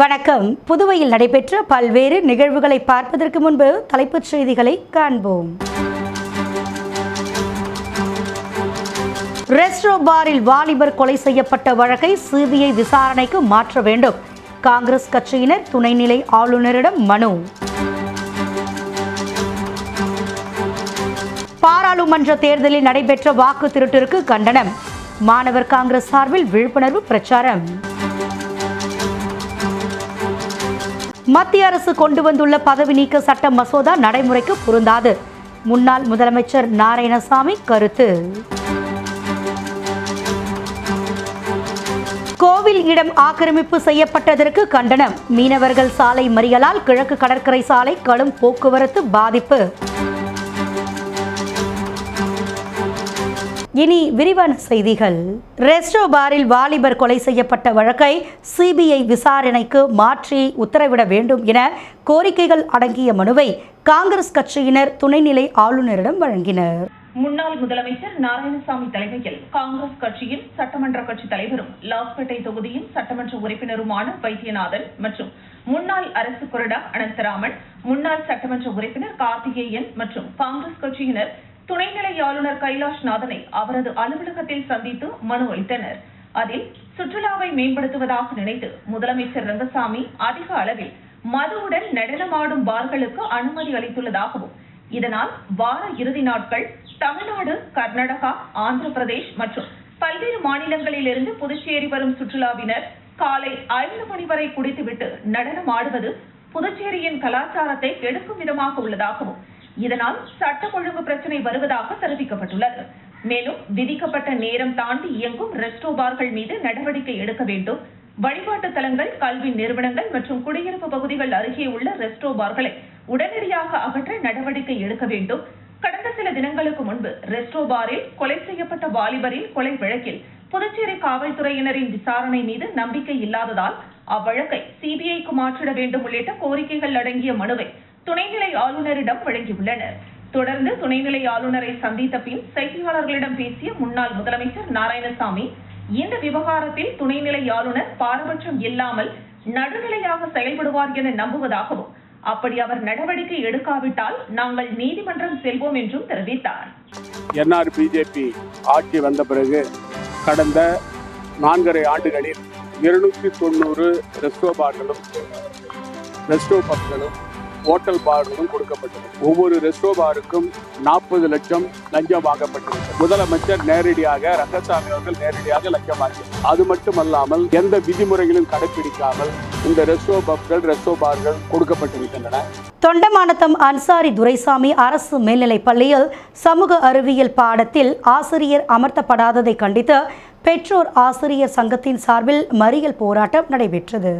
வணக்கம். புதுவையில் நடைபெற்ற பல்வேறு நிகழ்வுகளை பார்ப்பதற்கு முன்பு தலைப்புச் செய்திகளை காண்போம். ரெஸ்ட்ரோ பாரில் வாலிபர் கொலை செய்யப்பட்ட வழக்கை சிபிஐ விசாரணைக்கு மாற்ற வேண்டும். காங்கிரஸ் கட்சியினர் துணைநிலை ஆளுநரிடம் மனு. பாராளுமன்ற தேர்தலில் நடைபெற்ற வாக்கு திருட்டிற்கு கண்டனம். மாணவர் காங்கிரஸ் சார்பில் விழிப்புணர்வு பிரச்சாரம். மத்திய அரசு கொண்டு வந்துள்ள பதவி நீக்க சட்ட மசோதா நடைமுறைக்கு பொருந்தாது. முன்னாள் முதலமைச்சர் நாராயணசாமி கருத்து. கோவில் இடம் ஆக்கிரமிப்பு செய்யப்பட்டதற்கு கண்டனம். மீனவர்கள் சாலை மறியலால் கிழக்கு கடற்கரை சாலை கடும் போக்குவரத்து பாதிப்பு. இனி விரிவான செய்திகள். ரெஸ்டோ பாரில் வாலிபர் கொலை செய்யப்பட்ட வழக்கை சிபிஐ விசாரணைக்கு மாற்றி உத்தரவிட வேண்டும் என கோரிக்கைகள் அடங்கிய மனுவை காங்கிரஸ் கட்சியினர் துணைநிலை ஆளுநரிடம் வழங்கினர். முன்னாள் முதலமைச்சர் நாராயணசாமி தலைமையில் காங்கிரஸ் கட்சியின் சட்டமன்ற கட்சி தலைவரும் லாஸ்பேட்டை தொகுதியின் சட்டமன்ற உறுப்பினருமான வைத்தியநாதன் மற்றும் முன்னாள் அரசு கொறடா அனந்தராமன் முன்னாள் சட்டமன்ற உறுப்பினர் கார்த்திகேயன் மற்றும் காங்கிரஸ் கட்சியினர் துணைநிலை ஆளுநர் கைலாஷ் நாதனை அவரது அலுவலகத்தில் சந்தித்து மனு அளித்தனர். அதில் சுற்றுலாவை மேம்படுத்துவதாக நினைத்து முதலமைச்சர் ரங்கசாமி அதிக அளவில் மதுவுடன் நடனமாடும் பார்களுக்கு அனுமதி அளித்துள்ளதாகவும் இதனால் வார இறுதி நாட்கள் தமிழ்நாடு கர்நாடகா ஆந்திர பிரதேஷ் மற்றும் பல்வேறு மாநிலங்களிலிருந்து புதுச்சேரி வரும் சுற்றுலாவினர் காலை ஐந்து மணி வரை குடித்துவிட்டு நடனம் ஆடுவது புதுச்சேரியின் கலாச்சாரத்தை கெடுக்கும் விதமாக உள்ளதாகவும் இதனால் சட்டம் ஒழுங்கு பிரச்சனை வருவதாக தெரிவிக்கப்பட்டுள்ளது. மேலும் விதிக்கப்பட்ட நேரம் தாண்டி இயங்கும் ரெஸ்டோ பார்கள் மீது நடவடிக்கை எடுக்க வேண்டும். வழிபாட்டு தலங்கள் கல்வி நிறுவனங்கள் மற்றும் குடியிருப்பு பகுதிகள் அருகே உள்ள ரெஸ்டோ பார்களை உடனடியாக அகற்ற நடவடிக்கை எடுக்க வேண்டும். கடந்த சில தினங்களுக்கு முன்பு ரெஸ்டோ பாரில் கொலை செய்யப்பட்ட வாலிபரின் கொலை வழக்கில் புதுச்சேரி காவல்துறையினரின் விசாரணை மீது நம்பிக்கை இல்லாததால் அவ்வழக்கை சிபிஐக்கு மாற்றிட வேண்டும் உள்ளிட்ட கோரிக்கைகள் அடங்கிய மனுவை துணைநிலை ஆளுநரிடம் வழங்கியுள்ளனர் தொடர்ந்து துணைநிலை ஆளுநரை சந்தித்த பின் செய்தியாளர்களிடம் பேசிய முன்னாள் முதலமைச்சர் நாராயணசாமி இந்த விவகாரத்தில் துணைநிலை ஆளுநர் பாரபட்சம் இல்லாமல் நடுநிலையாக செயல்படுவார் என நம்புவதாகவும் அப்படி அவர் நடவடிக்கை எடுக்காவிட்டால் நாங்கள் நீதிமன்றம் செல்வோம் என்றும் தெரிவித்தார். என்ஆர் பிஜேபி ஆட்சி வந்த பிறகு கடந்த நான்கரை ஆண்டுகளில் இருநூற்றி தொண்ணூறு ரெஸ்டோ பார்களும் ரெஸ்டோ பப்களும் ஹோட்டல் பார்களும் கொடுக்கப்பட்டது. ஒவ்வொரு ரெஸ்டோ பாருக்கும் நாற்பது லட்சம் லஞ்சம் வாங்கப்பட்டது முதலமைச்சர் நேரடியாக ரங்கசாமி அவர்கள் நேரடியாக லஞ்சம் வாங்கினார் அது மட்டுமல்லாமல் எந்த விதிமுறைகளும் கடைபிடிக்காமல் இந்த ரெஸ்டோ பப்கள் ரெஸ்டோ பார்கள் கொடுக்கப்பட்டிருக்கின்றன. தொண்டமானத்தம் அன்சாரி துரைசாமி அரசு மேல்நிலைப் பள்ளியில் சமூக அறிவியல் பாடத்தில் ஆசிரியர் அமர்த்தப்படாததை கண்டித்து பெற்றோர் ஆசிரியர் சங்கத்தின் சார்பில் மறியல் போராட்டம் நடைபெற்றது.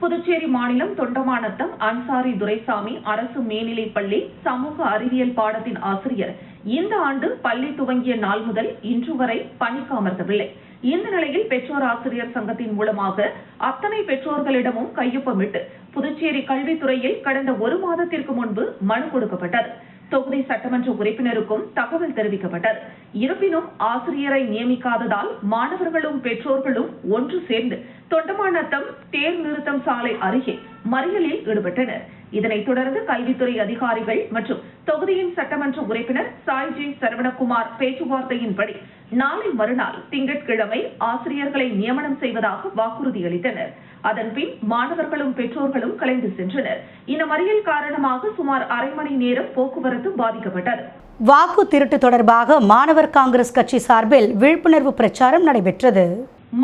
புதுச்சேரி மாநிலம் தொண்டமானத்தம் அன்சாரி துரைசாமி அரசு மேல்நிலைப் பள்ளி சமூக அறிவியல் பாடத்தின் ஆசிரியர். இந்த ஆண்டு பள்ளி துவங்கிய நாள் முதல் இன்று வரை பணிக்கு அமர்த்தவில்லை. இந்த நிலையில் பெற்றோர் ஆசிரியர் சங்கத்தின் மூலமாக அத்தனை பெற்றோர்களிடமும் கையொப்பமிட்டு புதுச்சேரி கல்வித்துறையில் கடந்த ஒரு மாதத்திற்கு முன்பு மனு கொடுக்கப்பட்டது. தொகுதி சட்டமன்ற உறுப்பினருக்கும் தகவல் தெரிவிக்கப்பட்டது. இருப்பினும் ஆசிரியரை நியமிக்காததால் மாணவர்களும் பெற்றோர்களும் ஒன்று சேர்ந்து தொண்டமானத்தம் தேர் நிறுத்தம் சாலை அருகே மறியலில் ஈடுபட்டனர். இதனைத் தொடர்ந்து கல்வித்துறை அதிகாரிகள் மற்றும் தொகுதியின் சட்டமன்ற உறுப்பினர் சாய்ஜி சரவணகுமார் பேச்சுவார்த்தையின்படி நாளை மறுநாள் திங்கட்கிழமை ஆசிரியர்களை நியமனம் செய்வதாக வாக்குறுதி அளித்தனர் அதன்பின் மாணவர்களும் பெற்றோர்களும் கலைந்து சென்றனர். இந்த மறியல் காரணமாக சுமார் அரை மணி நேரம் போக்குவரத்து பாதிக்கப்பட்டது. வாக்கு திருட்டு தொடர்பாக மாணவர் காங்கிரஸ் கட்சி சார்பில் விழிப்புணர்வு பிரச்சாரம் நடைபெற்றது.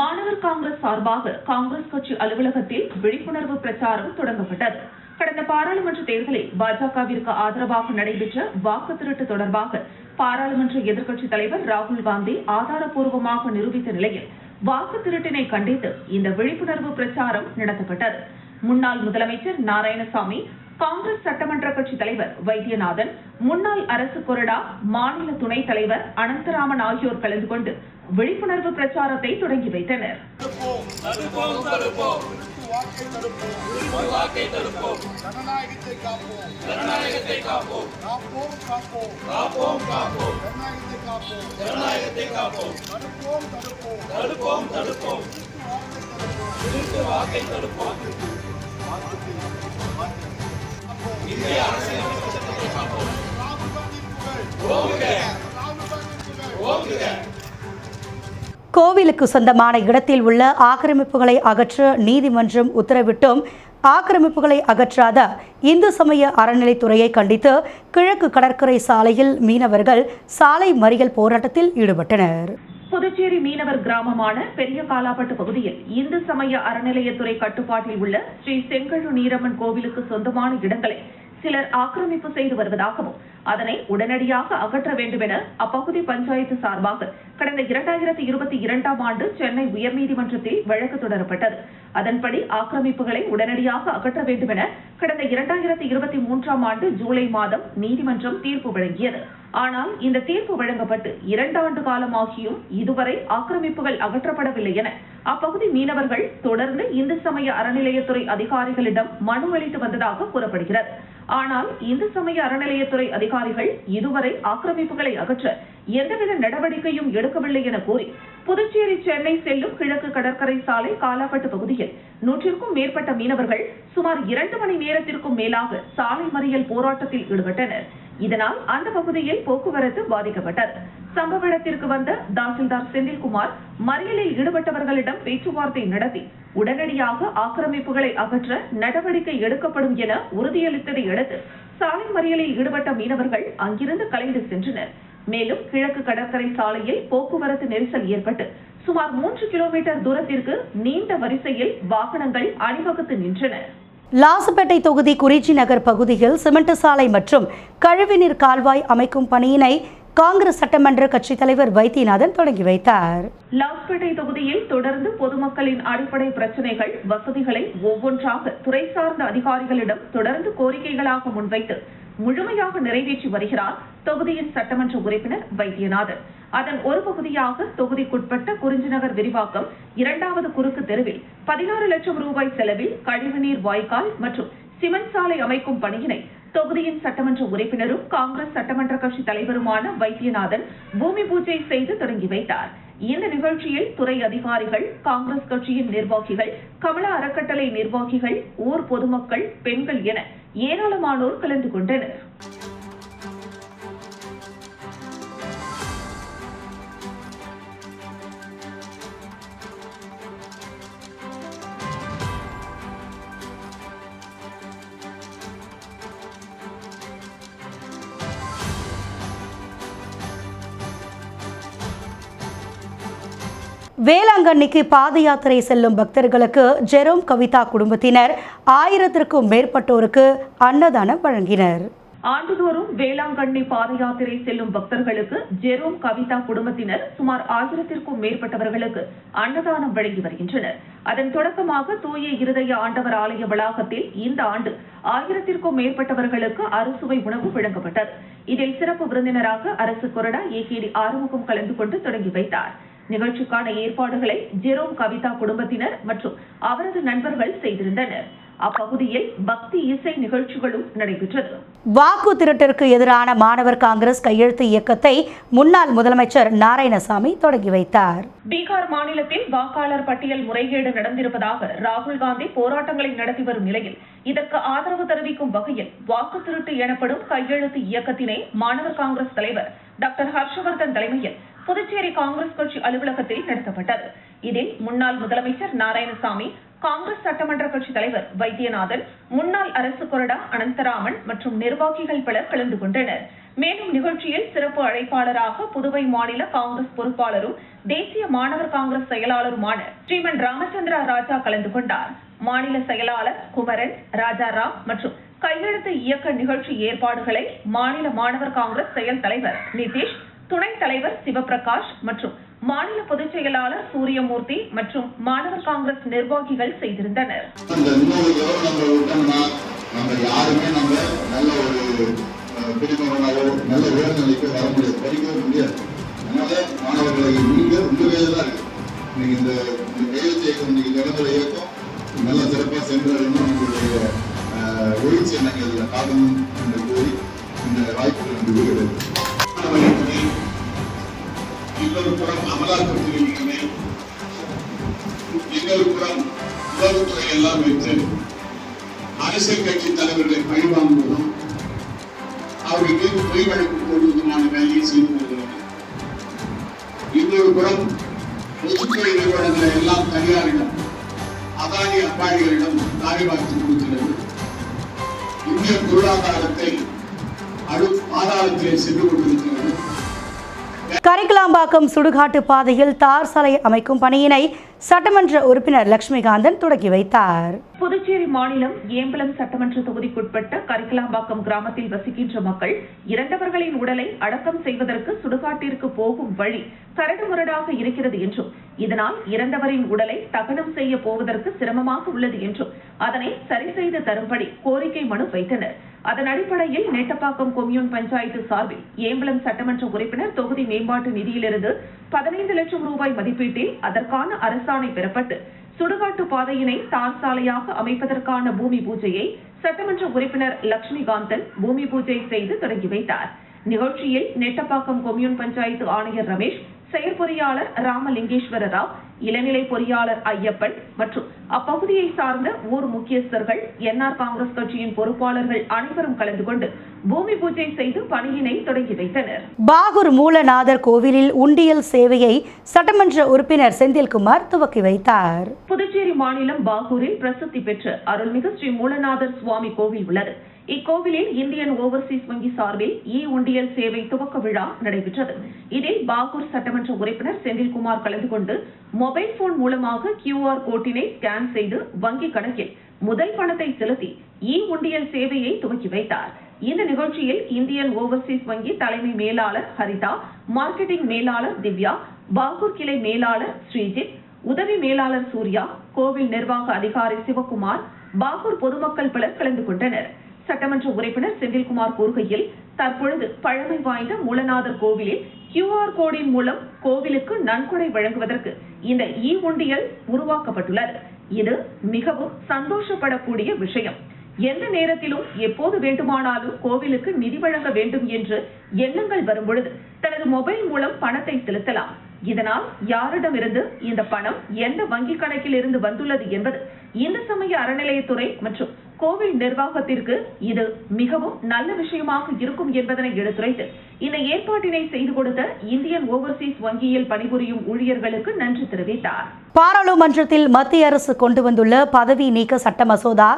மாணவர் காங்கிரஸ் சார்பாக காங்கிரஸ் கட்சி அலுவலகத்தில் விழிப்புணர்வு பிரச்சாரம் தொடங்கப்பட்டது. கடந்த பாராளுமன்ற தேர்தலில் பாஜகவிற்கு ஆதரவாக நடைபெற்ற வாக்கு திருட்டு தொடர்பாக பாராளுமன்ற எதிர்க்கட்சித் தலைவர் ராகுல் காந்தி ஆதாரப்பூர்வமாக நிரூபித்த நிலையில் வாக்கு திருட்டினை கண்டித்து இந்த விழிப்புணர்வு பிரச்சாரம் நடத்தப்பட்டது. முன்னாள் முதலமைச்சர் நாராயணசாமி காங்கிரஸ் சட்டமன்ற கட்சி தலைவர் வைத்தியநாதன் முன்னாள் அரசு கொறடா மாநில துணைத் தலைவர் அனந்தராமன் ஆகியோர் கலந்து கொண்டு விழிப்புணர்வு பிரச்சாரத்தை தொடங்கி வைத்தனர் இந்திய அரசியல் ஓங்குக ஓங்குக கோவிலுக்கு சொந்தமான இடத்தில் உள்ள ஆக்கிரமிப்புகளை அகற்ற நீதிமன்றம் உத்தரவிட்டும். ஆக்கிரமிப்புகளை அகற்றாத இந்து சமய அறநிலைத்துறையை கண்டித்து கிழக்கு கடற்கரை சாலையில் மீனவர்கள் சாலை மறியல் போராட்டத்தில் ஈடுபட்டனர். புதுச்சேரி மீனவர் கிராமமான பெரிய காலாப்பட்டு பகுதியில் இந்து சமய அறநிலையத்துறை கட்டுப்பாட்டில் உள்ள ஸ்ரீ செங்கழு நீரம்மன் கோவிலுக்கு சொந்தமான இடங்களை சிலர் ஆக்கிரமிப்பு செய்து வருவதாகவும் அதனை உடனடியாக அகற்ற வேண்டும் என அப்பகுதி பஞ்சாயத்து சார்பாக கடந்த இரண்டாயிரத்தி இருபத்தி இரண்டாம் ஆண்டு சென்னை உயர்நீதிமன்றத்தில் வழக்கு தொடரப்பட்டது. அதன்படி ஆக்கிரமிப்புகளை உடனடியாக அகற்ற வேண்டும் என கடந்த இரண்டாயிரத்தி இருபத்தி மூன்றாம் ஆண்டு ஜூலை மாதம் நீதிமன்றம் தீர்ப்பு வழங்கியது. ஆனால் இந்த தீர்ப்பு வழங்கப்பட்டு இரண்டாண்டு காலமாகியும் இதுவரை ஆக்கிரமிப்புகள் அகற்றப்படவில்லை என அப்பகுதி மீனவர்கள் தொடர்ந்து இந்து சமய அறநிலையத்துறை அதிகாரிகளிடம் மனு அளித்து வந்ததாக கூறப்படுகிறது. ஆனால் இந்து சமய அறநிலையத்துறை அதிகாரிகள் இதுவரை ஆக்கிரமிப்புகளை அகற்ற எந்தவித நடவடிக்கையும் எடுக்கவில்லை என கூறி புதுச்சேரி சென்னை செல்லும் கிழக்கு கடற்கரை சாலை காலாப்பட்டு பகுதியில் நூற்றிற்கும் மேற்பட்ட மீனவர்கள் சுமார் இரண்டு மணி நேரத்திற்கும் மேலாக சாலை மறியல் போராட்டத்தில் ஈடுபட்டனர். இதனால் அந்த பகுதியில் போக்குவரத்து பாதிக்கப்பட்டது. சம்பவ இடத்திற்கு வந்த தாசில்தார் செந்தில்குமார் மறியலில் ஈடுபட்டவர்களிடம் பேச்சுவார்த்தை நடத்தி உடனடியாக ஆக்கிரமிப்புகளை அகற்ற நடவடிக்கை எடுக்கப்படும் என உறுதியளித்ததை அடுத்து சாலை மறியலில் ஈடுபட்ட மீனவர்கள் அங்கிருந்து கலைந்து சென்றனர். மேலும் கிழக்கு கடற்கரை சாலையில் போக்குவரத்து நெரிசல் ஏற்பட்டு சுமார் மூன்று கிலோமீட்டர் தூரத்திற்கு நீண்ட வரிசையில் வாகனங்கள் அணிவகுத்து நின்றன. லாசுப்பேட்டை தொகுதி குறிச்சி நகர் பகுதியில் சிமெண்ட் சாலை மற்றும் கழிவுநீர் கால்வாய் அமைக்கும் பணியினை காங்கிரஸ் சட்டமன்ற கட்சித் தலைவர் வைத்தியநாதன் தொடங்கி வைத்தார். லாஸ்பேட்டை தொகுதியில் தொடர்ந்து பொதுமக்களின் அடிப்படை பிரச்சனைகள் வசதிகளை ஒவ்வொன்றாக துறை சார்ந்த அதிகாரிகளிடம் தொடர்ந்து கோரிக்கைகளாக முன்வைத்து முழுமையாக நிறைவேற்றி வருகிறார் தொகுதியின் சட்டமன்ற உறுப்பினர் வைத்தியநாதன். அதன் ஒரு பகுதியாக தொகுதிக்குட்பட்ட குறிஞ்சிநகர் விரிவாக்கம் இரண்டாவது குறுக்கு தெருவில் பதினாறு லட்சம் ரூபாய் செலவில் கழிவுநீர் வாய்க்கால் மற்றும் சிமெண்ட் சாலை அமைக்கும் பணியினை தொகுதியின் சட்டமன்ற உறுப்பினரும் காங்கிரஸ் சட்டமன்ற கட்சி தலைவருமான வைத்தியநாதன் பூமி பூஜை செய்து தொடங்கி வைத்தார். இந்த நிகழ்ச்சியில் துறை அதிகாரிகள் காங்கிரஸ் கட்சியின் நிர்வாகிகள் கமல அறக்கட்டளை நிர்வாகிகள் ஊர் பொதுமக்கள் பெண்கள் என ஏராளமானோர் கலந்து கொண்டனர். வேளாங்கண்ணிக்கு பாத யாத்திரை செல்லும் பக்தர்களுக்கு ஜெரோம் கவிதா குடும்பத்தினர் ஆயிரத்திற்கும் மேற்பட்டோருக்கு அன்னதானம் வழங்கினர். ஆண்டுதோறும் வேளாங்கண்ணி பாத யாத்திரை செல்லும் பக்தர்களுக்கு ஜெரோம் கவிதா குடும்பத்தினர் சுமார் ஆயிரத்திற்கும் மேற்பட்டவர்களுக்கு அன்னதானம் வழங்கி வருகின்றனர். அதன் தொடக்கமாக தூய இருதய ஆண்டவர் ஆலய வளாகத்தில் இந்த ஆண்டு ஆயிரத்திற்கும் மேற்பட்டவர்களுக்கு அறுசுவை உணவு வழங்கப்பட்டது. இதில் சிறப்பு விருந்தினராக அரசு கொறடா ஏகேடி ஆறுமுகம் கலந்து கொண்டு தொடங்கி வைத்தார். நிகழ்ச்சிக்கான ஏற்பாடுகளை ஜெரோம் கவிதா குடும்பத்தினர் மற்றும் அவரது நண்பர்கள் செய்திருந்தனர். அப்பகுதியில் பக்தி இசை நிகழ்ச்சிகளும் நடைபெற்றது. வாக்கு திருட்டிற்கு எதிரான மாணவர் காங்கிரஸ் கையெழுத்து இயக்கத்தை முன்னாள் முதலமைச்சர் நாராயணசாமி தொடங்கி வைத்தார். பீகார் மாநிலத்தில் வாக்காளர் பட்டியல் முறைகேடு நடந்திருப்பதாக ராகுல் காந்தி போராட்டங்களை நடத்தி வரும் நிலையில் இதற்கு ஆதரவு தெரிவிக்கும் வகையில் வாக்கு திருட்டு எனப்படும் கையெழுத்து இயக்கத்தினை மாணவர் காங்கிரஸ் தலைவர் டாக்டர் ஹர்ஷவர்தன் தலைமையில் புதுச்சேரி காங்கிரஸ் கட்சி அலுவலகத்தில் நடத்தப்பட்டது. இதில் முன்னாள் முதலமைச்சர் நாராயணசாமி காங்கிரஸ் சட்டமன்ற கட்சி தலைவர் வைத்தியநாதன் முன்னாள் அரசு கொறடா அனந்தராமன் மற்றும் நிர்வாகிகள் பலர் கலந்து கொண்டனர். மேலும் நிகழ்ச்சியில் சிறப்பு அழைப்பாளராக புதுவை மாநில காங்கிரஸ் பொறுப்பாளரும் தேசிய மாணவர் காங்கிரஸ் செயலாளருமான ஸ்ரீமன் ராமச்சந்திரா ராஜா கலந்து கொண்டார். மாநில செயலாளர் குமரன் ராஜாராம் மற்றும் கையெழுத்து இயக்க நிகழ்ச்சி ஏற்பாடுகளை மாநில மாணவர் காங்கிரஸ் செயல் தலைவர் நிதிஷ் துணைத் தலைவர் சிவபிரகாஷ் மற்றும் மாநில பொதுச் செயலாளர் சூரியமூர்த்தி மற்றும் மாணவர் காங்கிரஸ் நிர்வாகிகள் செய்திருந்தனர். நம்ம யாருமே நம்ம நல்ல ஒரு குடிமகனாவோ நல்ல உயர்நிலைக்கு வர முடியாது படிக்கவே முடியாது. அதனால மாணவர்களை நீங்க உங்க வேலை தான் இருக்கு. நீங்க இந்த கையெழுத்து இயக்கம் இன்னைக்கு இயக்கம் நல்ல சிறப்பாக சென்றடையணும் அஹ், எழுச்சி காரணம் என்று கூறி இந்த வாய்ப்புகள் வந்து விடுகிறது. இன்னொரு புறம் அமலாக்கத்துறை இன்னொரு புறம் உளவுத்துறை எல்லாம் வைத்து அரசியல் கட்சி தலைவர்களை பழிவாங்குவதும் அவர்கள் அவர்கள் மீது பொய் வழக்கு கரிக்கலாம்பாக்கம் சுடுகாட்டு பாதையில் தார் சாலை அமைக்கும் பணியினை சட்டமன்ற உறுப்பினர் லட்சுமிகாந்தன் தொடங்கி வைத்தார். புதுச்சேரி மாநிலம் ஏம்பலம் சட்டமன்ற தொகுதிக்குட்பட்ட கரிக்கலாம்பாக்கம் கிராமத்தில் வசிக்கின்ற மக்கள் இறந்தவர்களின் உடலை அடக்கம் செய்வதற்கு சுடுகாட்டிற்கு போகும் வழி கரடுமுரடாக இருக்கிறது என்றும் இதனால் இறந்தவரின் உடலை தகனம் செய்ய போவதற்கு சிரமமாக உள்ளது என்றும் அதனை சரி செய்து தரும்படி கோரிக்கை மனு வைத்தனர். அதன் அடிப்படையில் நெட்டப்பாக்கம் கொம்யூன் பஞ்சாயத்து சார்பில் ஏம்பலம் சட்டமன்ற உறுப்பினர் தொகுதி மேம்பாட்டு நிதியிலிருந்து பதினைந்து லட்சம் ரூபாய் மதிப்பீட்டில் அதற்கான அரசாணை பெறப்பட்டு சுடுகாட்டு பாதையினை தார் சாலையாக அமைப்பதற்கான பூமி பூஜையை சட்டமன்ற உறுப்பினர் லட்சுமிகாந்தன் பூமி பூஜை செய்து தொடங்கி வைத்தார். நிகழ்ச்சியில் நெட்டப்பாக்கம் கொம்யூன் பஞ்சாயத்து ஆணையர் ரமேஷ் செயற்பொறியாளர் ராமலிங்கேஸ்வர ராவ் இளநிலை பொறியாளர் ஐயப்பன் மற்றும் அப்பகுதியை சார்ந்த ஊர் முக்கியஸ்தர்கள் என்ஆர் காங்கிரஸ் கட்சியின் பொறுப்பாளர்கள் அனைவரும் கலந்து கொண்டு பூமி பூஜை செய்து பணியினை தொடங்கி வைத்தனர். பாகூர் மூலநாதர் கோவிலில் உண்டியல் சேவையை சட்டமன்ற உறுப்பினர் செந்தில்குமார் துவக்கி வைத்தார். புதுச்சேரி மாநிலம் பாகூரில் பிரசித்தி பெற்ற அருள்மிகு ஸ்ரீ மூலநாதர் சுவாமி கோவில் உள்ளது. இக்கோவிலில் இந்தியன் ஓவர்சீஸ் வங்கி சார்பில் இ உண்டியல் சேவை துவக்க விழா நடைபெற்றது. இதில் பாகூர் சட்டமன்ற உறுப்பினர் செந்தில்குமார் கலந்து கொண்டு மொபைல் போன் மூலமாக கியூஆர் கோட்டினை ஸ்கேன் செய்து வங்கி கணக்கில் முதல் பணத்தை செலுத்தி இ உண்டியல் சேவையை துவக்கி வைத்தார். இந்த நிகழ்ச்சியில் இந்தியன் ஓவர்சீஸ் வங்கி தலைமை மேலாளர் ஹரிதா மார்க்கெட்டிங் மேலாளர் திவ்யா பாகூர் கிளை மேலாளர் ஸ்ரீஜித் உதவி மேலாளர் சூர்யா கோவில் நிர்வாக அதிகாரி சிவகுமார் பாகூர் பொதுமக்கள் பலர் கலந்து கொண்டனர். சட்டமன்ற உறுப்பினர் செந்தில்குமார் கூறுகையில் தற்பொழுது பழமை வாய்ந்த மூலநாதர் கோவிலில் கியூஆர் கோடின் மூலம் கோவிலுக்கு நன்கொடை வழங்குவதற்கு இந்த இ உண்டியல் உருவாக்கப்பட்டுள்ளது. இது மிகவும் சந்தோஷப்படக்கூடிய விஷயம். எந்த நேரத்திலும் எப்போது வேண்டுமானாலும் கோவிலுக்கு நிதி வழங்க வேண்டும் என்று எண்ணங்கள் வரும்பொழுது தனது மொபைல் மூலம் பணத்தை செலுத்தலாம். இதனால் யாரிடமிருந்து இந்த பணம் எந்த வங்கி கணக்கில் இருந்து வந்துள்ளது என்பது இந்து சமய அறநிலையத்துறை மற்றும் கோவில் நிர்வாகத்திற்கு இது மிகவும் நல்ல விஷயமாக இருக்கும் என்பதனை எடுத்துரைத்து இந்த ஏற்பாட்டினை செய்து கொடுத்த இந்தியன் ஓவர்சீஸ் வங்கியில் பணிபுரியும் ஊழியர்களுக்கு நன்றி தெரிவித்தார். பாராளுமன்றத்தில் மத்திய அரசு கொண்டு வந்துள்ள பதவி நீக்க சட்ட மசோதா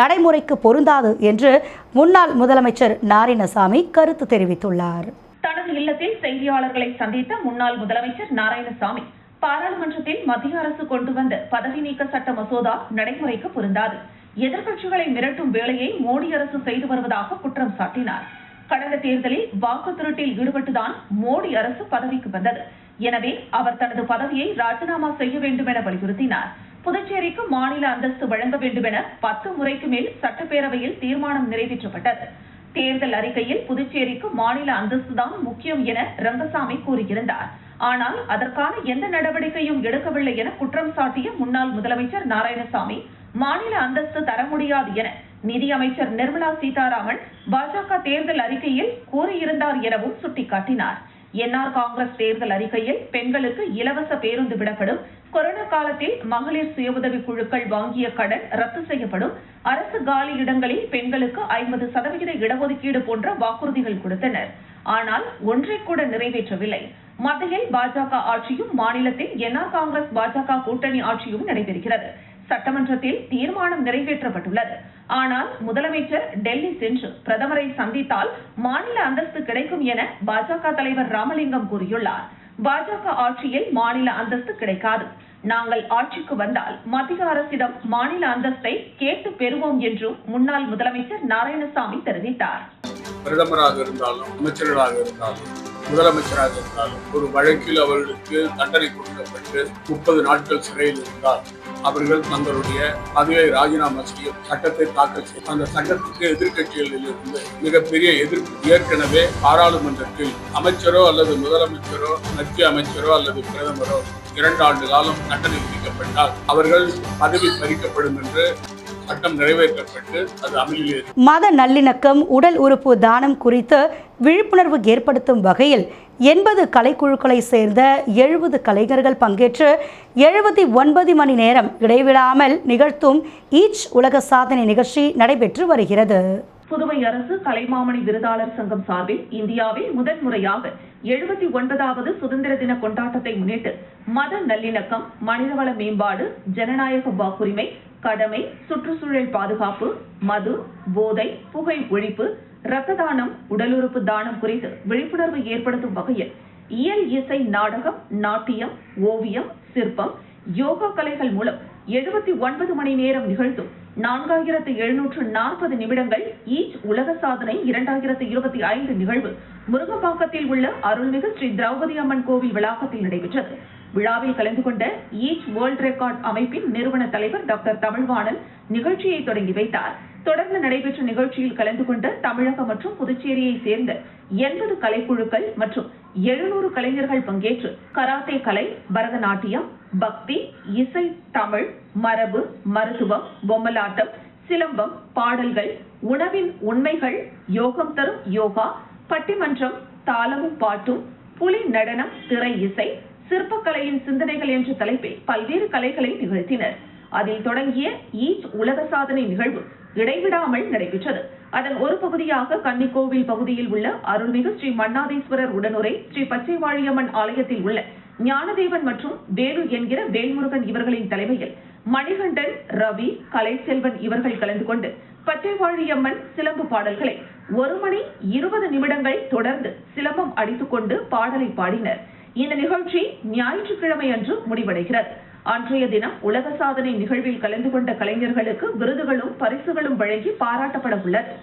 நடைமுறைக்கு பொருந்தாது என்று முன்னாள் முதலமைச்சர் நாராயணசாமி கருத்து தெரிவித்துள்ளார். தனது இல்லத்தில் செய்தியாளர்களை சந்தித்த முன்னாள் முதலமைச்சர் நாராயணசாமி பாராளுமன்றத்தில் மத்திய அரசு கொண்டு வந்த பதவி நீக்க சட்ட மசோதா நடைமுறைக்கு பொருந்தாது. எதிர்க்கட்சிகளை மிரட்டும் வேலையை மோடி அரசு செய்து வருவதாக குற்றம் சாட்டினார். கடந்த தேர்தலில் வாக்கு திருட்டில் ஈடுபட்டுதான் மோடி அரசு பதவிக்கு வந்தது. எனவே அவர் தனது பதவியை ராஜினாமா செய்ய வேண்டும் என வலியுறுத்தினார். புதுச்சேரிக்கு மாநில அந்தஸ்து வழங்க வேண்டும் என பத்து முறைக்கு மேல் சட்டப்பேரவையில் தீர்மானம் நிறைவேற்றப்பட்டது. தேர்தல் அறிக்கையில் புதுச்சேரிக்கு மாநில அந்தஸ்து தான் முக்கியம் என ரங்கசாமி கூறியிருந்தார். ஆனால் அதற்கான எந்த நடவடிக்கையும் எடுக்கவில்லை என குற்றம் சாட்டிய முன்னாள் முதலமைச்சர் நாராயணசாமி மாநில அந்தஸ்து தர முடியாது என நிதியமைச்சர் நிர்மலா சீதாராமன் பாஜக தேர்தல் அறிக்கையில் கூறியிருந்தார் எனவும் சுட்டிக்காட்டினார். என்ஆர் காங்கிரஸ் தேர்தல் அறிக்கையில் பெண்களுக்கு இலவச பேருந்து விடப்படும் கொரோனா காலத்தில் மகளிர் சுய உதவி குழுக்கள் வாங்கிய கடன் ரத்து செய்யப்படும் அரசு காலி இடங்களில் பெண்களுக்கு ஐம்பது சதவிகித இடஒதுக்கீடு போன்ற வாக்குறுதிகள் கொடுத்தனர். ஆனால் ஒன்றை கூட நிறைவேற்றவில்லை. மத்தியில் பாஜக ஆட்சியும் மாநிலத்தில் என்ஆர் காங்கிரஸ் பாஜக கூட்டணி ஆட்சியும் நடைபெறுகிறது. சட்டமன்றத்தில் தீர்மானம் நிறைவேற்றப்பட்டுள்ளது. ஆனால் முதலமைச்சர் டெல்லி சென்று பிரதமரை சந்தித்தால் மாநில அந்தஸ்து கிடைக்கும் என பாஜக தலைவர் ராமலிங்கம் கூறியுள்ளார். பாஜக ஆட்சியில் மாநில அந்தஸ்து கிடைக்காது. நாங்கள் ஆட்சிக்கு வந்தால் மத்திய அரசிடம் மாநில அந்தஸ்தை கேட்டு பெறுவோம் என்றும் முன்னாள் முதலமைச்சர் நாராயணசாமி தெரிவித்தார். பிரதமராக இருந்தாலும் அமைச்சர்களாக இருந்தாலும் முதலமைச்சராக இருந்தாலும் ஒரு வழக்கில் அவர்களுக்கு தண்டனை கொடுக்கப்பட்டு முப்பது நாட்கள் சிறையில் இருந்தால் அவர்கள் தங்களுடைய பதவியை ராஜினாமா செய்யும் சட்டத்தை தாக்கல் செய்யும் அந்த சட்டத்துக்கு எதிர்கட்சிகளில் இருந்து மிகப்பெரிய எதிர்ப்பு ஏற்கனவே பாராளுமன்றத்தில் அமைச்சரோ அல்லது முதலமைச்சரோ மத்திய அமைச்சரோ அல்லது பிரதமரோ இரண்டு ஆண்டு காலம் தண்டனை விதிக்கப்பட்டால் அவர்கள் பதவி பறிக்கப்படும் என்று சட்டம் நிறைவேற்றப்பட்டு அது அமலில் மத நல்லிணக்கம் உடல் உறுப்பு தானம் குறித்து விழிப்புணர்வு ஏற்படுத்தும் வகையில் எண்பது கலைக்குழுக்களை சேர்ந்த எழுபது கலைஞர்கள் பங்கேற்று எழுபத்தி ஒன்பது மணி நேரம் இடைவிடாமல் நிகழ்த்தும் ஈச் உலக சாதனை நிகழ்ச்சி நடைபெற்று வருகிறது. புதுவை அரசு கலைமாமணி விருதாளர் சங்கம் சார்பில் இந்தியாவில் முதல் முறையாக எழுபத்தி ஒன்பதாவது சுதந்திர தின கொண்டாட்டத்தை முன்னிட்டு மத நல்லிணக்கம் மனிதவள மேம்பாடு ஜனநாயக வாக்குரிமை கடமை சுற்றுச்சூழல் பாதுகாப்பு மது போதை புகை ஒழிப்பு இரத்த தானம் உடலுறுப்பு தானம் குறித்து விழிப்புணர்வு ஏற்படுத்தும் வகையில் இயல் இசை நாடகம் நாட்டியம் ஓவியம் சிற்பம் யோகா கலைகள் மூலம் எழுபத்தி ஒன்பது மணி நேரம் நிகழ்த்தும் நான்காயிரத்து எழுநூற்று நாற்பது நிமிடங்கள் ஈச் உலக சாதனை இரண்டாயிரத்து இருபத்தி ஐந்து நிகழ்வு. முருகப்பாக்கத்தில் உள்ள அருள்மிகு ஸ்ரீ திரௌபதி அம்மன் கோவில் வளாகத்தில் நடைபெற்றது. விழாவில் கலந்து கொண்ட ஈச் வேர்ல்ட் ரெக்கார்ட் அமைப்பின் நிறுவன தலைவர் டாக்டர் தமிழ்வாணன் நிகழ்ச்சியை தொடங்கி வைத்தார். தொடர்ந்து நடைபெற்ற நிகழ்ச்சியில் கலந்து கொண்ட தமிழகம் மற்றும் புதுச்சேரியை சேர்ந்த எண்பது கலைக்குழுக்கள் மற்றும் எழுநூறு கலைஞர்கள் பங்கேற்று கராத்தே கலை பரதநாட்டியம் பக்தி இசை தமிழ் மரபு மருத்துவம் பொம்மலாட்டம் சிலம்பம் பாடல்கள் உணவின் உண்மைகள் யோகம் தரும் யோகா பட்டிமன்றம் தாளமும் பாட்டும் புலி நடனம் திரை இசை சிற்பக்கலையின் சிந்தனைகள் என்ற தலைப்பில் பல்வேறு கலைகளை நிகழ்த்தினர். அதில் தொடங்கிய ஈச் உலக சாதனை நிகழ்வு இடைவிடாமல் நடைபெற்றது. அதன் ஒரு பகுதியாக கன்னிக்கோவில் பகுதியில் உள்ள அருள்மிகு ஸ்ரீ மன்னாதீஸ்வரர் உடனுரை ஸ்ரீ பச்சைவாழியம்மன் ஆலயத்தில் உள்ள ஞானதேவன் மற்றும் வேலு என்கிற வேல்முருகன் இவர்களின் தலைமையில் மணிகண்டன் ரவி கலைச்செல்வன் இவர்கள் கலந்து கொண்டு பச்சைவாழியம்மன் சிலம்பு பாடல்களை ஒரு மணி இருபது நிமிடங்கள் தொடர்ந்து சிலம்பம் அடித்துக்கொண்டு பாடலை பாடினர். இந்த நிகழ்ச்சி ஞாயிற்றுக்கிழமை அன்று முடிவடைகிறது. அன்றைய தினம் உலக சாதனை நிகழ்வில் கலந்து கொண்ட கலைஞர்களுக்கு விருதுகளும் பரிசுகளும் வழங்கி பாராட்டப்பட உள்ளது.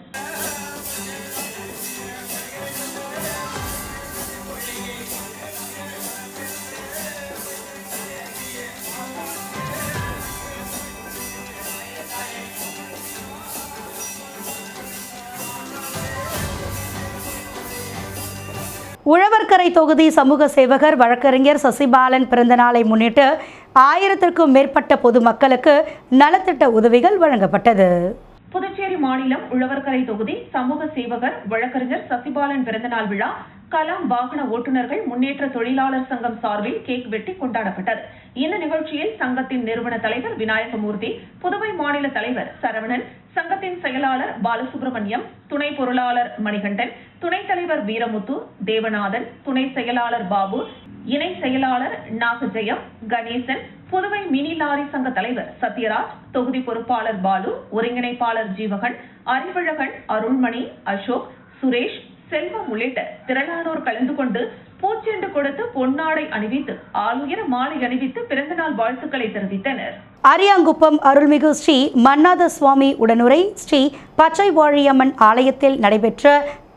உழவர்கரை தொகுதி சமூக சேவகர் வழக்கறிஞர் சசிபாலன் பிறந்தநாளை முன்னிட்டு ஆயிரத்திற்கும் மேற்பட்ட பொதுமக்களுக்கு நலத்திட்ட உதவிகள் வழங்கப்பட்டது. புதுச்சேரி மாநிலம் உழவர்கரை தொகுதி சமூக சேவகர் வழக்கறிஞர் சசிபாலன் பிறந்தநாள் விழா கலாம் வாகன ஓட்டுநர்கள் முன்னேற்ற தொழிலாளர் சங்கம் சார்பில் கேக் வெட்டி கொண்டாடப்பட்டது. இந்த நிகழ்ச்சியில் சங்கத்தின் நிறுவன தலைவர் விநாயகமூர்த்தி புதுவை மாநில தலைவர் சரவணன் சங்கத்தின் செயலாளர் பாலசுப்ரமணியம் துணை பொருளாளர் மணிகண்டன் துணைத் தலைவர் வீரமுத்து தேவநாதன் துணை செயலாளர் பாபு இணை செயலாளர் நாகஜெயம் கணேசன் புதுவை மினி லாரி சங்க தலைவர் சத்யராஜ் தொகுதி பொறுப்பாளர் பாலு ஒருங்கிணைப்பாளர் ஜீவகன் அறிவழகன் அருள்மணி அசோக் சுரேஷ் செல்வம் உள்ளிட்ட திரளானோர் கலந்து கொண்டு பூச்செண்டு கொடுத்து பொன்னாடை அணிவித்து ஆளுயர மாலை அணிவித்து பிறந்தநாள் வாழ்த்துக்களை தெரிவித்தனர். அரியாங்குப்பம் அருள்மிகு ஸ்ரீ மன்னாத சுவாமி உடனுரை ஸ்ரீ பச்சை வாழியம்மன் ஆலயத்தில் நடைபெற்ற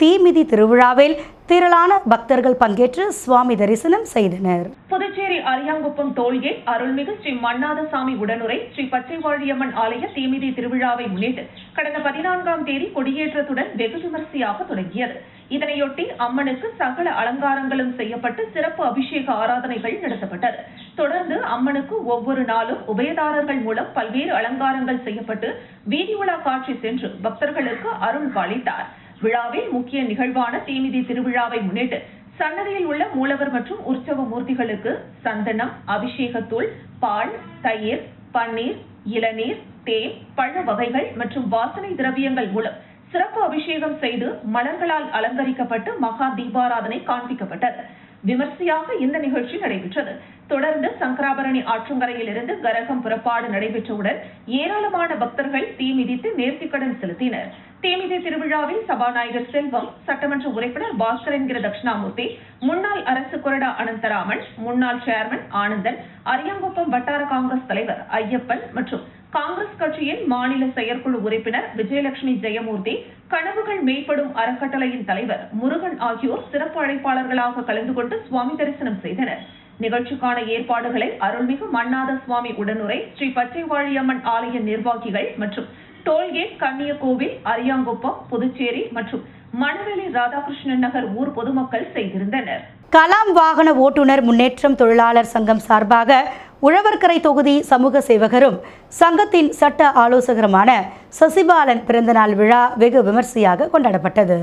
தீமிதி திருவிழாவில் திரளான பக்தர்கள் பங்கேற்று சுவாமி தரிசனம் செய்தனர். புதுச்சேரி அரியாங்குப்பம் டோல்கேட் அருள்மிகு ஸ்ரீ மன்னாதசாமி உடனுரை ஸ்ரீ பச்சைவாழியம்மன் ஆலய தீமிதி திருவிழாவை முன்னிட்டு கடந்த பதினான்காம் தேதி கொடியேற்றத்துடன் வெகு விமரிசையாக தொடங்கியது. இதனையொட்டி அம்மனுக்கு சகல அலங்காரங்களும் செய்யப்பட்டு சிறப்பு அபிஷேக ஆராதனைகள் நடத்தப்பட்டது. தொடர்ந்து அம்மனுக்கு ஒவ்வொரு நாளும் உபயதாரர்கள் மூலம் பல்வேறு அலங்காரங்கள் செய்யப்பட்டு வீதி உலா காட்சி சென்று பக்தர்களுக்கு அருள் பாலித்தார். விழாவில் முக்கிய நிகழ்வான தீமிதி திருவிழாவை முன்னிட்டு சன்னதியில் உள்ள மூலவர் மற்றும் உற்சவ மூர்த்திகளுக்கு சந்தனம் அபிஷேகத்தூள் பால் தயிர் பன்னீர் இளநீர் தேன் பழ வகைகள் மற்றும் வாசனை திரவியங்கள் மூலம் சிறப்பு அபிஷேகம் செய்து மலர்களால் அலங்கரிக்கப்பட்டு மகா தீபாராதனை காண்பிக்கப்பட்டது. விமர்சையாக இந்த நிகழ்ச்சி நடைபெற்றது. தொடர்ந்து சங்கராபரணி ஆற்றங்கரையில் இருந்து கரகம் புறப்பாடு நடைபெற்றவுடன் ஏராளமான பக்தர்கள் தீ மிதித்து நேர்த்திக்கடன் செலுத்தினர். தீமிதி திருவிழாவில் சபாநாயகர் செல்வம் சட்டமன்ற உறுப்பினர் பாஸ்கர் என்கிற தட்சிணாமூர்த்தி முன்னாள் அரசு கொறடா அனந்தராமன் முன்னாள் சேர்மன் ஆனந்தன் அரியாங்குப்பம் வட்டார காங்கிரஸ் தலைவர் ஐயப்பன் மற்றும் காங்கிரஸ் கட்சியின் மாநில செயற்குழு உறுப்பினர் விஜயலட்சுமி ஜெயமூர்த்தி கனவுகள் மேம்படும் அறக்கட்டளையின் தலைவர் முருகன் ஆகியோர் சிறப்பு அழைப்பாளர்களாக கலந்து கொண்டு சுவாமி தரிசனம் செய்தனர். நிகழ்ச்சிக்கான ஏற்பாடுகளை அருள்மிகு மன்னாத சுவாமி உடனுரை ஸ்ரீ பச்சைவாழியம்மன் ஆலய நிர்வாகிகள் மற்றும் டோல்கேட் கண்ணியக்கோவில் அரியாங்குப்பம் புதுச்சேரி மற்றும் மணவெளி ராதாகிருஷ்ணன் நகர் ஊர் பொதுமக்கள் செய்திருந்தனர். கலாம் வாகன ஓட்டுநர் முன்னேற்றம் தொழிலாளர் சங்கம் சார்பாக உழவர்கரை தொகுதி சமூக சேவகரும் சங்கத்தின் சட்ட ஆலோசகருமான சசிபாலன் பிறந்தநாள் விழா வெகு விமர்சையாக கொண்டாடப்பட்டது.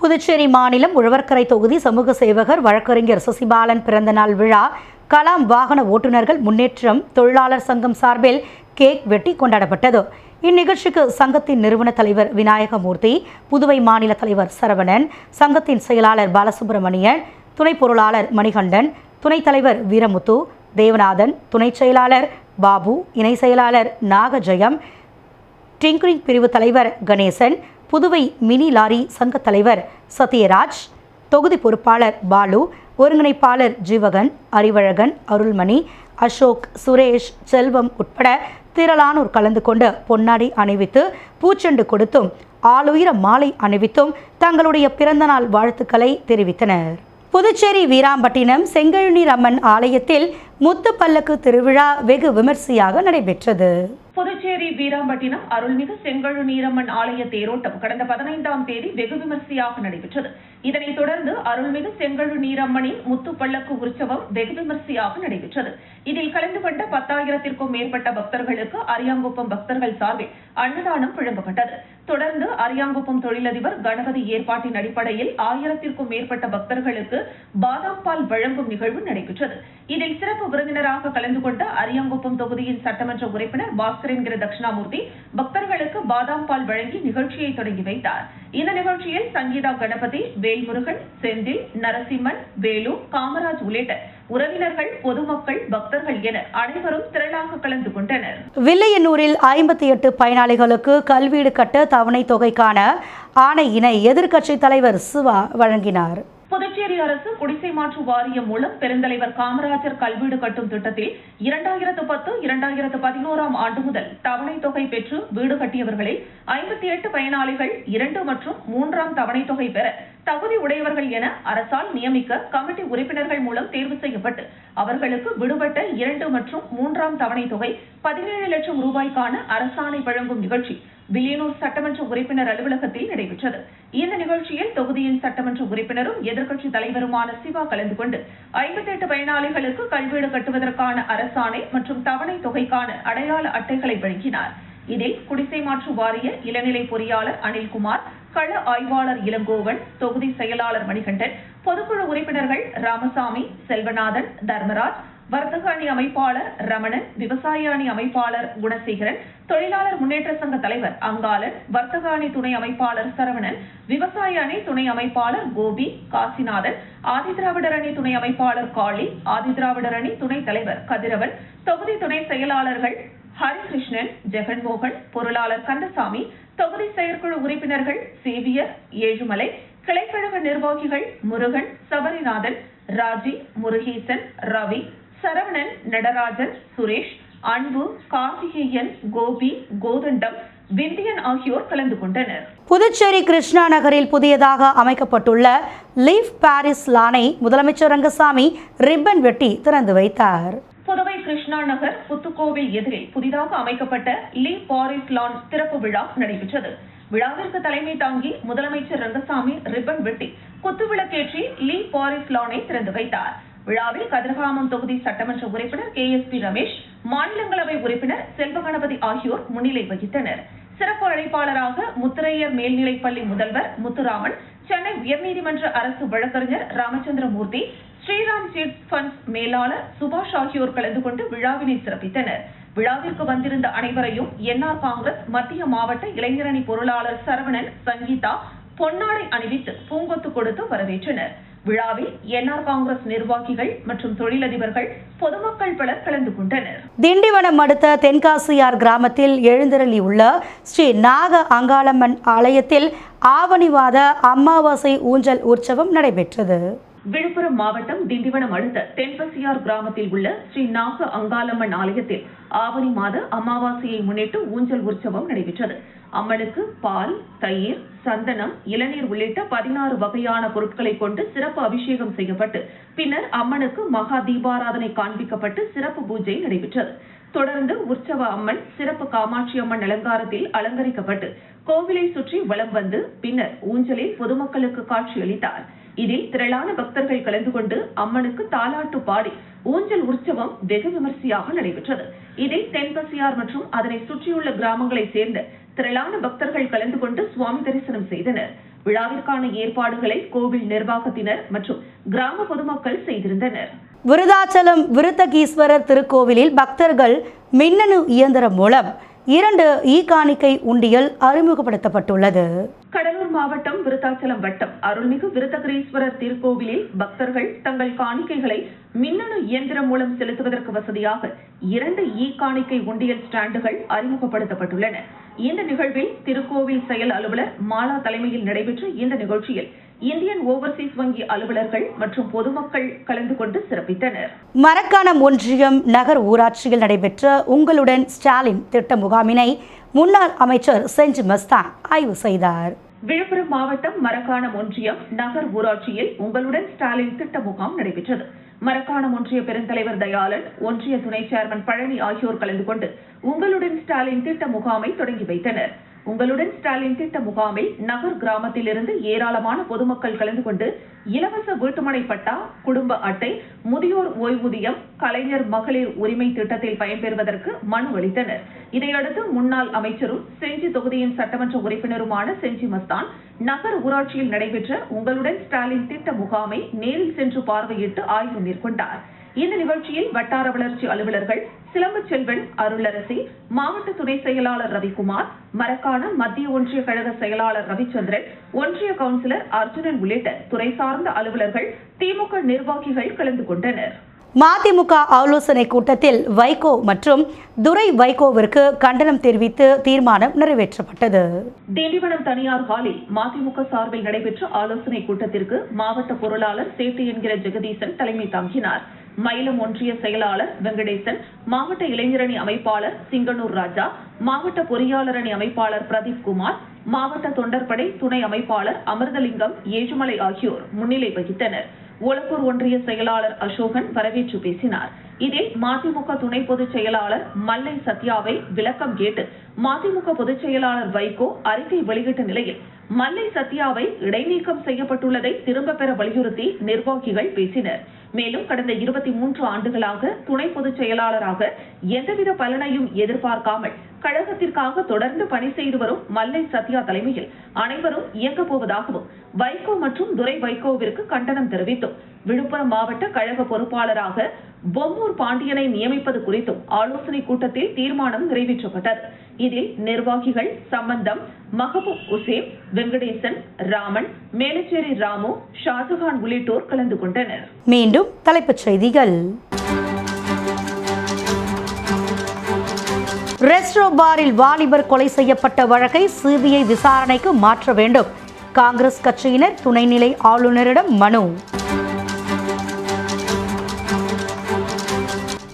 புதுச்சேரி மாநிலம் உழவர்கரை தொகுதி சமூக சேவகர் வழக்கறிஞர் சசிபாலன் பிறந்தநாள் விழா கலாம் வாகன ஓட்டுநர்கள் முன்னேற்றம் தொழிலாளர் சங்கம் சார்பில் கேக் வெட்டி கொண்டாடப்பட்டது. இந்நிகழ்ச்சிக்கு சங்கத்தின் நிறுவன தலைவர் விநாயகமூர்த்தி புதுவை மாநில தலைவர் சரவணன் சங்கத்தின் செயலாளர் பாலசுப்பிரமணியன் துணை பொருளாளர் மணிகண்டன் துணைத் தலைவர் வீரமுத்து தேவநாதன் துணைச் செயலாளர் பாபு இணை செயலாளர் நாகஜெயம் டிங்கரிங் பிரிவு தலைவர் கணேசன் புதுவை மினி லாரி சங்க தலைவர் சத்யராஜ் தொகுதி பொறுப்பாளர் பாலு ஒருங்கிணைப்பாளர் ஜீவகன் அறிவழகன் அருள்மணி அசோக் சுரேஷ் செல்வம் உட்பட திரளானோர் கலந்து கொண்டு பொன்னாடி அணிவித்து பூச்செண்டு கொடுத்தும் ஆளுயிர மாலை அணிவித்தும் தங்களுடைய பிறந்தநாள் வாழ்த்துக்களை தெரிவித்தனர். புதுச்சேரி வீராம்பட்டினம் செங்கழுநீர் அம்மன் ஆலயத்தில் முத்து பல்லக்கு திருவிழா வெகு விமர்சையாக நடைபெற்றது. புதுச்சேரி வீராம்பட்டினம் அருள்மிகு செங்கழு நீரம்மன் ஆலய தேரோட்டம் கடந்த பதினைந்தாம் தேதி வெகு விமர்சையாக நடைபெற்றது. இதனைத் தொடர்ந்து அருள்மிகு செங்கழு நீரம்மனின் முத்து பல்லக்கு உற்சவம் வெகு விமர்சையாக நடைபெற்றது. இதில் கலந்து கொண்ட பத்தாயிரத்திற்கும் மேற்பட்ட பக்தர்களுக்கு அரியாங்குப்பம் பக்தர்கள் சார்பில் அன்னதானம் வழங்கப்பட்டது தொடர்ந்து அரியாங்குப்பம் தொழிலதிபர் கணபதி ஏற்பாட்டின் அடிப்படையில் ஆயிரத்திற்கும் மேற்பட்ட பக்தர்களுக்கு பாதாம் பால் வழங்கும் நிகழ்வு நடைபெற்றது. இதில் சிறப்பு விருந்தினராக கலந்து கொண்ட அரியாங்குப்பம் தொகுதியின் சட்டமன்ற உறுப்பினர் பாஸ்கர் என்கிற தட்சிணாமூர்த்தி பக்தர்களுக்கு பாதாம் பால் வழங்கி நிகழ்ச்சியை தொடங்கி வைத்தார். இந்த நிகழ்ச்சியில் சங்கீதா கணபதி வேல்முருகன் செந்தில் நரசிம்மன் வேலு காமராஜ் உள்ளிட்ட உறவினர்கள் பொதுமக்கள் பக்தர்கள் என அனைவரும் திரளாக கலந்து கொண்டனர். வில்லையனூரில் ஐம்பத்தி எட்டு பயனாளிகளுக்கு கல்வீடு கட்ட தவணை தொகைக்கான ஆணையினை எதிர்க்கட்சித் தலைவர் சிவா வழங்கினார். அரசு குடிசை மாற்று வாரியம் மூலம் பெருந்தலைவர் காமராஜர் கல்வீடு கட்டும் திட்டத்தில் இரண்டாயிரத்து பத்து இரண்டாயிரத்து பதினோராம் ஆண்டு முதல் தவணை தொகை பெற்று வீடு கட்டியவர்களில் ஐம்பத்தி எட்டு பயனாளிகள் இரண்டு மற்றும் மூன்றாம் தவணை தொகை பெற தகுதி உடையவர்கள் என அரசால் நியமிக்க கமிட்டி உறுப்பினர்கள் மூலம் தேர்வு செய்யப்பட்டு அவர்களுக்கு விடுபட்ட இரண்டு மற்றும் மூன்றாம் தவணை தொகை பதினேழு லட்சம் ரூபாய்க்கான அரசாணை வழங்கும் நிகழ்ச்சி வில்லியனூர் சட்டமன்ற உறுப்பினர் அலுவலகத்தில் நடைபெற்றது. இந்த நிகழ்ச்சியில் தொகுதியின் சட்டமன்ற உறுப்பினரும் எதிர்க்கட்சி தலைவருமான சிவா கலந்து கொண்டு ஐம்பத்தி எட்டு பயனாளிகளுக்கு கல்வீடு கட்டுவதற்கான அரசாணை மற்றும் தவணை தொகைக்கான அடையாள அட்டைகளை வழங்கினார். இதில் குடிசை மாற்று வாரிய இளநிலை பொறியாளர் அனில்குமார் கள ஆய்வாளர் இளங்கோவன் தொகுதி செயலாளர் மணிகண்டன் பொதுக்குழு உறுப்பினர்கள் ராமசாமி செல்வநாதன் தர்மராஜ் வர்த்தக அணி அமைப்பாளர் ரமணன் விவசாய அணி அமைப்பாளர் குணசேகரன் தொழிலாளர் முன்னேற்ற சங்க தலைவர் அங்காளன் வர்த்தக அணி துணை அமைப்பாளர் சரவணன் விவசாய அணி துணை அமைப்பாளர் கோபி காசிநாதன் ஆதிதிராவிடர் அணி துணை அமைப்பாளர் காளி ஆதிதிராவிடர் அணி துணைத் தலைவர் கதிரவன் தொகுதி துணை செயலாளர்கள் ஹரிகிருஷ்ணன் ஜெகன்மோகன் பொருளாளர் கந்தசாமி தொகுதி செயற்குழு உறுப்பினர்கள் சேவியர் ஏழுமலை கிளைக்கழக நிர்வாகிகள் முருகன் சபரிநாதன் ராஜி முருகேசன் ரவி சரவணன் நடராஜன் சுரேஷ் அன்பு கார்த்திகேயன் கோபி கோதண்டம் விந்தியன் ஆகியோர் கலந்து கொண்டனர். புதுச்சேரி கிருஷ்ணா நகரில் புதியதாக அமைக்கப்பட்டுள்ள லீவ் பாரிஸ் லானை முதலமைச்சர் ரங்கசாமி ரிப்பன் வெட்டி திறந்து வைத்தார். புதுவை கிருஷ்ணா நகர் புத்துக்கோவில் எதிரில் புதிதாக அமைக்கப்பட்ட லீ பாரிஸ் லான் திறப்பு விழா நடைபெற்றது. விழாவிற்கு தலைமை தாங்கி முதலமைச்சர் ரங்கசாமி ரிப்பன் வெட்டி குத்துவிளக்கேற்றி லீ பாரிஸ் லானை திறந்து வைத்தார். விழாவில் கதிர்காமம் தொகுதி சட்டமன்ற உறுப்பினர் கே எஸ் பி ரமேஷ் மாநிலங்களவை உறுப்பினர் செல்வகணபதி ஆகியோர் முன்னிலை வகித்தனர். சிறப்பு அழைப்பாளராக முத்திரையர் மேல்நிலைப்பள்ளி முதல்வர் முத்துராமன் சென்னை உயர்நீதிமன்ற அரசு வழக்கறிஞர் ராமச்சந்திரமூர்த்தி ஸ்ரீராம் சீட் ஃபண்ட்ஸ் மேலாளர் சுபாஷ் ஆகியோர் கலந்து கொண்டு விழாவினை சிறப்பித்தனர். விழாவிற்கு வந்திருந்த அனைவரையும் என்ஆர் காங்கிரஸ் மத்திய மாவட்ட இளைஞரணி பொருளாளர் சரவணன் சங்கீதா பொன்னாடை அணிவித்து பூங்கொத்து கொடுத்து வரவேற்றனர். விழாவில் என்ஆர் காங்கிரஸ் நிர்வாகிகள் மற்றும் தொழிலதிபர்கள் பொதுமக்கள் பலர் கலந்து கொண்டனர். திண்டிவனம் அடுத்த தென்காசியார் கிராமத்தில் எழுந்தருளியுள்ள ஸ்ரீ நாக அங்காளம்மன் ஆலயத்தில் ஆவணிவாத அமாவாசை ஊஞ்சல் உற்சவம் நடைபெற்றது. விழுப்புரம் மாவட்டம் திண்டிவனம் அடுத்த தென்பசியார் கிராமத்தில் உள்ள ஸ்ரீ நாக அங்காளம்மன் ஆலயத்தில் ஆவணி மாத அமாவாசையை முன்னிட்டு ஊஞ்சல் உற்சவம் நடைபெற்றது. அம்மனுக்கு பால் தயிர் சந்தனம் இளநீர் உள்ளிட்ட பதினாறு வகையான பொருட்களை கொண்டு சிறப்பு அபிஷேகம் செய்யப்பட்டு பின்னர் அம்மனுக்கு மகா தீபாராதனை காண்பிக்கப்பட்டு சிறப்பு பூஜை நடைபெற்றது. தொடர்ந்து உற்சவ அம்மன் சிறப்பு காமாட்சி அம்மன் அலங்காரத்தில் அலங்கரிக்கப்பட்டு கோவிலை சுற்றி வலம் வந்து பின்னர் ஊஞ்சலில் பொதுமக்களுக்கு காட்சியளித்தார். இதில் திரளான பக்தர்கள் கலந்து கொண்டு அம்மனுக்கு தாலாட்டு பாடி ஊஞ்சல் உற்சவம் வெகு விமர்சையாக நடைபெற்றது. இதில் தென்பசியார் மற்றும் அதனை சுற்றியுள்ள கிராமங்களை சேர்ந்த திரளான பக்தர்கள் கலந்து கொண்டு சுவாமி தரிசனம் செய்தனர். விழாவிற்கான ஏற்பாடுகளை கோவில் நிர்வாகத்தினர் மற்றும் கிராம பொதுமக்கள் செய்திருந்தனர். விருதாச்சலம் விருத்தகீஸ்வரர் திருக்கோவிலில் பக்தர்கள் மின்னணு இயந்திரம் மூலம் இரண்டு ஈ காணிக்கை உண்டியல் அறிமுகப்படுத்தப்பட்டுள்ளது. கடலூர் மாவட்டம் விருத்தாச்சலம் வட்டம் அருள்மிகு விருத்தகிரீஸ்வரர் திருக்கோவிலில் பக்தர்கள் தங்கள் காணிக்கைகளை மின்னணு இயந்திரம் மூலம் செலுத்துவதற்கு வசதியாக இரண்டு இ காணிக்கை உண்டியல் ஸ்டாண்டுகள் அறிமுகப்படுத்தப்பட்டுள்ளன. இந்த நிகழ்வில் திருக்கோவில் செயல் அலுவலர் மாலா தலைமையில் நடைபெற்ற இந்த நிகழ்ச்சியில் இந்தியன் ஓவர்சீஸ் வங்கி அலுவலர்கள் மற்றும் பொதுமக்கள் கலந்து கொண்டு சிறப்பித்தனர். மரக்காணம் ஒன்றியம் நகர் ஊராட்சியில் நடைபெற்ற உங்களுடன் ஸ்டாலின் திட்ட முகாமினை முன்னாள் அமைச்சர் செஞ்சி மஸ்தான் ஆய்வு செய்தார். விழுப்புரம் மாவட்டம் மரக்காணம் ஒன்றியம் நகர் ஊராட்சியில் உங்களுடன் ஸ்டாலின் திட்ட முகாம் நடைபெற்றது. மரக்காணம் ஒன்றிய பெருந்தலைவர் தயாளன் ஒன்றிய துணை சேர்மன் பழனி ஆகியோர் கலந்து கொண்டு உங்களுடன் ஸ்டாலின் திட்ட முகாமை தொடங்கி வைத்தனர். உங்களுடன் ஸ்டாலின் திட்ட முகாமில் நகர் கிராமத்திலிருந்து ஏராளமான பொதுமக்கள் கலந்து கொண்டு இலவச வீட்டுமனை பட்டா குடும்ப அட்டை முதியோர் ஓய்வூதியம் கலைஞர் மகளிர் உரிமை திட்டத்தில் பயன்பெறுவதற்கு மனு அளித்தனர். இதையடுத்து முன்னாள் அமைச்சரும் செஞ்சி தொகுதியின் சட்டமன்ற உறுப்பினருமான செஞ்சி மஸ்தான் நகர் ஊராட்சியில் நடைபெற்ற உங்களுடன் ஸ்டாலின் திட்ட முகாமை நேரில் சென்று பார்வையிட்டு ஆய்வு மேற்கொண்டார். இந்த நிகழ்ச்சியில் வட்டார வளர்ச்சி அலுவலர்கள் சிலம்பு செல்வன் அருளரசி மாவட்ட துணை செயலாளர் ரவிக்குமார் மரக்காணம் மத்திய ஒன்றிய கழக செயலாளர் ரவிச்சந்திரன் ஒன்றிய கவுன்சிலர் அர்ஜுனன் உள்ளிட்ட துறை சார்ந்த அலுவலர்கள் திமுக நிர்வாகிகள் கலந்து கொண்டனர். மதிமுக ஆலோசனை கூட்டத்தில் வைகோ மற்றும் துரை வைகோவிற்கு கண்டனம் தெரிவித்து தீர்மானம் நிறைவேற்றப்பட்டது. திண்டிவனம் தனியார் ஹாலில் மதிமுக சார்பில் நடைபெற்ற ஆலோசனை கூட்டத்திற்கு மாவட்ட பொருளாளர் சேட்டு என்கிற ஜெகதீசன் தலைமை தாங்கினார். மயிலம் ஒன்றிய செயலாளர் வெங்கடேசன் மாவட்ட இளைஞரணி அமைப்பாளர் சிங்கனூர் ராஜா மாவட்ட பொறியாளர் அணி அமைப்பாளர் பிரதீப் குமார் மாவட்ட தொண்டர்படை துணை அமைப்பாளர் அமிர்தலிங்கம் ஏழுமலை ஆகியோர் முன்னிலை வகித்தனர். ஒலப்பூர் ஒன்றிய செயலாளர் அசோகன் வரவேற்று பேசினார். இதில் மதிமுக துணை பொதுச் செயலாளர் மல்லை சத்யாவை விளக்கம் கேட்டு மதிமுக பொதுச் செயலாளர் வைகோ அறிக்கை வெளியிட்ட நிலையில் மல்லை சத்யாவை இடைநீக்கம் செய்யப்பட்டுள்ளதை திரும்ப பெற வலியுறுத்தி நிர்வாகிகள் பேசினர். மேலும் கடந்த இருபத்தி மூன்று ஆண்டுகளாக துணை பொதுச் செயலாளராக எந்தவித பலனையும் எதிர்பார்க்காமல் கழகத்திற்காக தொடர்ந்து பணி செய்து வரும் மல்லை சத்யா தலைமையில் அனைவரும் இயங்கப் போவதாகவும் வைகோ மற்றும் துரை வைகோவிற்கு கண்டனம் தெரிவித்தும் விழுப்புரம் மாவட்ட கழக பொறுப்பாளராக பொம்மூர் பாண்டியனை நியமிப்பது குறித்தும் ஆலோசனை கூட்டத்தில் தீர்மானம் நிறைவேற்றப்பட்டது. இதில் நிர்வாகிகள் சம்பந்தம் மஹபூப் உசேன் வெங்கடேசன் ராமன் மேலச்சேரி ராமு ஷாஜகான் உள்ளிட்டோர் கலந்து கொண்டனர். மீண்டும் தலைப்புச் செய்திகள். ரெஸ்டோ பாரில் வாலிபர் கொலை செய்யப்பட்ட வழக்கை சிபிஐ விசாரணைக்கு மாற்ற வேண்டும். காங்கிரஸ் கட்சியினர் துணைநிலை ஆளுநரிடம் மனு.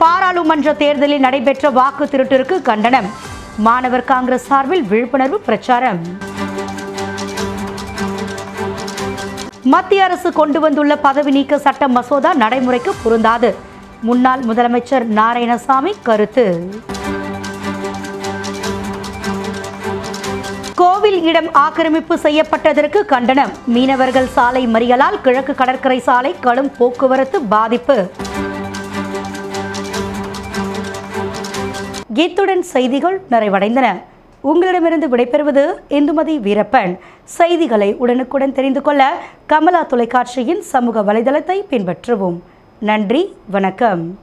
பாராளுமன்ற தேர்தலில் நடைபெற்ற வாக்கு திருட்டிற்கு கண்டனம். மாணவர் காங்கிரஸ் சார்பில் விழிப்புணர்வு பிரச்சாரம். மத்திய அரசு கொண்டு வந்துள்ள பதவி நீக்க சட்ட மசோதா நடைமுறைக்கு பொருந்தாது. முன்னாள் முதலமைச்சர் நாராயணசாமி கருத்து. கோவில் இடம் ஆக்கிரமிப்பு செய்யப்பட்டதற்கு கண்டனம். மீனவர்கள் சாலை மறியலால் கிழக்கு கடற்கரை சாலை கடும் போக்குவரத்து பாதிப்பு. இத்துடன் செய்திகள் நிறைவடைந்தன. உங்களிடமிருந்து விடைபெறுவது இந்துமதி வீரப்பன். செய்திகளை உடனுக்குடன் தெரிந்து கொள்ள கமலா தொலைக்காட்சியின் சமூக வலைதளத்தை பின்பற்றவும். நன்றி வணக்கம்.